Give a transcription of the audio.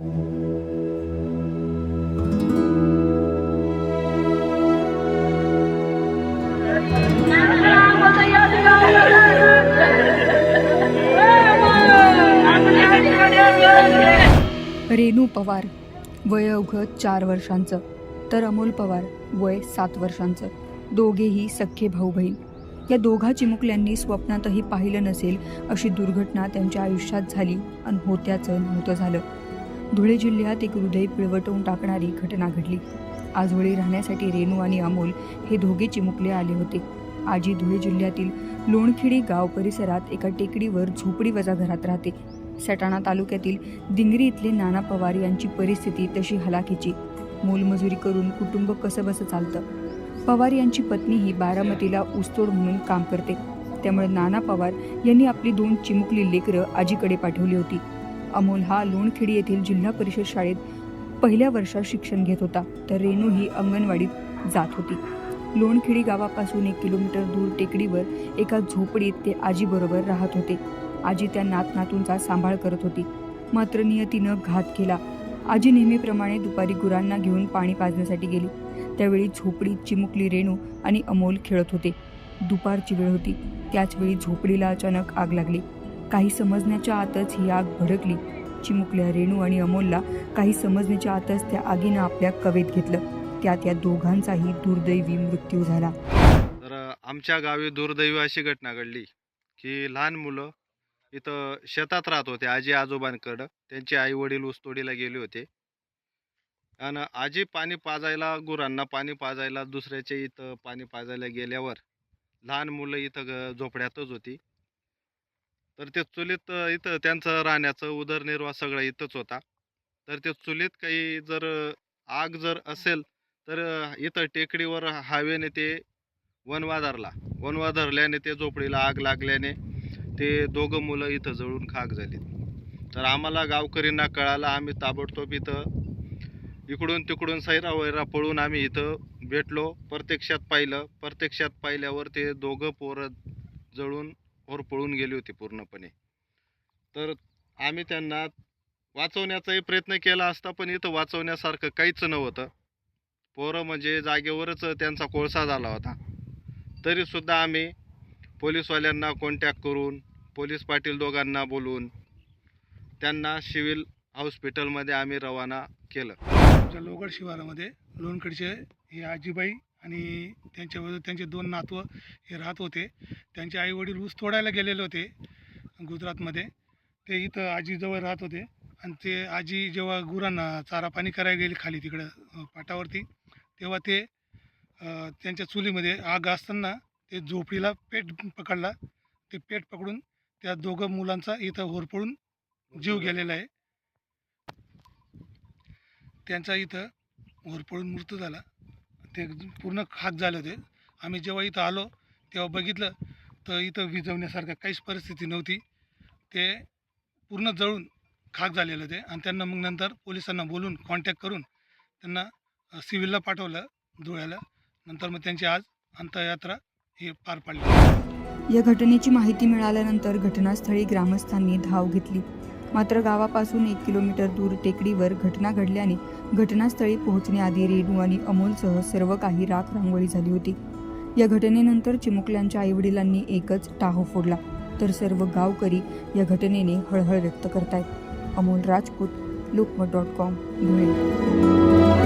रेणू पवार वय अवघं चार वर्षांचं. तर अमोल पवार वय सात वर्षांचं. दोघेही सख्खे भाऊ बहीण या दोघा चिमुकल्यांनी स्वप्नातही पाहिलं नसेल अशी दुर्घटना त्यांच्या आयुष्यात झाली आणि होत्याचं नव्हतं झालं. धुळे जिल्ह्यात एक हृदय पिळवटवून टाकणारी घटना घडली. आजोळी राहण्यासाठी रेणू आणि अमोल हे दोघे चिमुकले आले होते. आजी धुळे जिल्ह्यातील लोणखिडी गाव परिसरात एका टेकडीवर झोपडी वजा घरात राहते. सटाणा तालुक्यातील दिंगरी इथले नाना पवार यांची परिस्थिती तशी हलाखीची. मोलमजुरी करून कुटुंब कसं बसं चालतं. पवार यांची पत्नी ही बारामतीला ऊसतोड म्हणून काम करते. त्यामुळे नाना पवार यांनी आपली दोन चिमुकली लेकरं आजीकडे पाठवली होती. अमोल हा लोणखेडी येथील जिल्हा परिषद शाळेत पहिल्या वर्षात शिक्षण घेत होता. तर रेणू ही अंगणवाडीत जात होती. लोणखेडी गावापासून एक किलोमीटर दूर टेकडीवर एका झोपडीत ते आजीबरोबर राहत होते. आजी त्या नातनातूंचा सांभाळ करत होती. मात्र नियतीनं घात केला. आजी नेहमीप्रमाणे दुपारी गुरांना घेऊन पाणी पाजण्यासाठी गेली. त्यावेळी झोपडीत चिमुकली रेणू आणि अमोल खेळत होते. दुपारची वेळ होती. त्याच वेळी झोपडीला अचानक आग लागली. काही समजण्याच्या आतच ही आग भडकली. चिमुकल्या रेणू आणि अमोलला काही समजण्याच्या आतच त्या आगीनं आपल्या कवेत घेतलं. त्यात या दोघांचाही दुर्दैवी मृत्यू झाला. तर आमच्या गावी दुर्दैवी अशी घटना घडली की लहान मुलं इथं शेतात राहत होते आजी आजोबांकडं. त्यांचे आई वडील ऊसतोडीला गेले होते. आणि आजी पाणी पाजायला गुरांना पाणी पाजायला दुसऱ्याच्या इथं पाणी पाजायला गेल्यावर लहान मुलं इथं ग- झोपड्यातच होती. तर ते चुलीत इथं त्यांचं राहण्याचं उदरनिर्वाह सगळं इथंच होता. तर ते चुलीत काही जर आग जर असेल तर इथं टेकडीवर हवेने ते वनवा धरला ते झोपडीला आग लागल्याने ते दोघं मुलं इथं जळून खाक झाली. तर आम्हाला गावकरींना कळालं आम्ही ताबडतोब इथं इकडून तिकडून सैरा वैरा पळून आम्ही इथं भेटलो. प्रत्यक्षात पाहिलं प्रत्यक्षात पाहिल्यावर ते दोघं पोरं जळून होर पळून गेली होती पूर्णपणे. तर आम्ही त्यांना वाचवण्याचाही प्रयत्न केला असता पण इथं वाचवण्यासारखं काहीच नव्हतं. पोरं म्हणजे जागेवरच त्यांचा कोळसा झाला होता. तरीसुद्धा आम्ही पोलीसवाल्यांना कॉन्टॅक्ट करून पोलीस पाटील दोघांना बोलवून त्यांना सिव्हिल हॉस्पिटलमध्ये आम्ही रवाना केलं. आमच्या लोगड शिवारामध्ये लोणकडचे हे आजीबाई आणि त्यांच्याबरोबर त्यांचे दोन नातवं हे राहत होते. त्यांचे आईवडील ऊस तोडायला गेलेले होते गुजरातमध्ये. ते इथं आजीजवळ राहत होते. आणि ते आजी जेव्हा गुरांना चारा पाणी करायला गेली खाली तिकडं पाटावरती तेव्हा ते त्यांच्या चुलीमध्ये आग असताना ते झोपडीला पेट पकडला. ते पेट पकडून त्या दोघं मुलांचा इथं होरपळून जीव गेलेला आहे. त्यांचा इथं होरपळून मृत्यू झाला. ते पूर्ण खाक झाले होते. आम्ही जेव्हा इथं आलो तेव्हा बघितलं तर इथं विझवण्यासारखं काहीच परिस्थिती नव्हती. ते पूर्ण जळून खाक झालेले होते आणि त्यांना मग नंतर पोलिसांना बोलून कॉन्टॅक्ट करून त्यांना सिव्हिलला पाठवलं धुळ्याला. नंतर मग त्यांची आज अंतयात्रा हे पार पाडली. या घटनेची माहिती मिळाल्यानंतर घटनास्थळी ग्रामस्थांनी धाव घेतली. मात्र गावापासून एक किलोमीटर दूर टेकडीवर घटना घडल्याने घटनास्थळी पोहोचण्याआधी रेणू आणि अमोलसह सर्व काही राख रांगोळी झाली होती. या घटनेनंतर चिमुकल्यांच्या आईवडिलांनी एकच टाहो फोडला. तर सर्व गावकरी या घटनेने हळहळ व्यक्त करतायत. Amol Rajput Lokmat dot com Dhule.